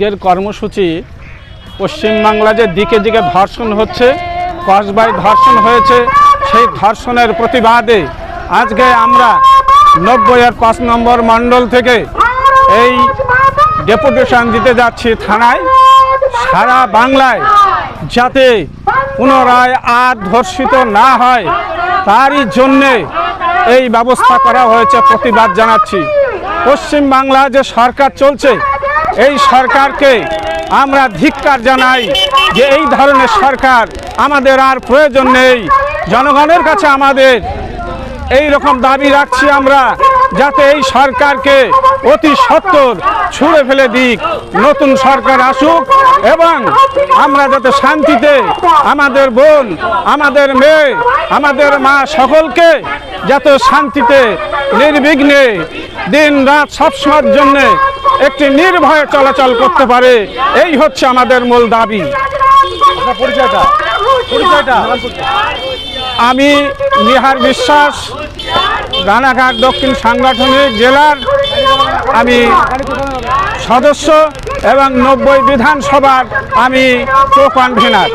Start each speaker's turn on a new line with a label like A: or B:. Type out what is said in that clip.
A: আজকের কর্মসূচি পশ্চিমবাংলা যে দিকে দিকে ধর্ষণ হচ্ছে, কসবায় ধর্ষণ হয়েছে, সেই ধর্ষণের প্রতিবাদে আজকে আমরা নব্বই আর পাঁচ নম্বর মণ্ডল থেকে এই ডেপুটেশন দিতে যাচ্ছি থানায়। সারা বাংলায় যাতে পুনরায় আর ধর্ষিত না হয়, তারই জন্যে এই ব্যবস্থা করা হয়েছে, প্রতিবাদ জানাচ্ছি। পশ্চিম বাংলা যে সরকার চলছে এই সরকারকে আমরা ধিক্কার জানাই যে এই ধরনের সরকার আমাদের আর প্রয়োজন নেই। জনগণের কাছে আমাদের এই রকম দাবি রাখছি আমরা যাতে এই সরকারকে অতি সত্বর ছুঁড়ে ফেলে দিক, নতুন সরকার আসুক এবং আমরা যাতে শান্তিতে আমাদের বোন, আমাদের মেয়ে, আমাদের মা সকলকে যাতে শান্তিতে নির্বিঘ্নে দিন রাত সবসময়ের জন্যে একটি নির্ভয়ে চলাচল করতে পারে। এই হচ্ছে আমাদের মূল দাবি। আমি নিহার বিশ্বাস রানাঘাট দক্ষিণ সাংগঠনিক জেলার আমি সদস্য এবং নব্বই বিধানসভার আমি কো কনভেনার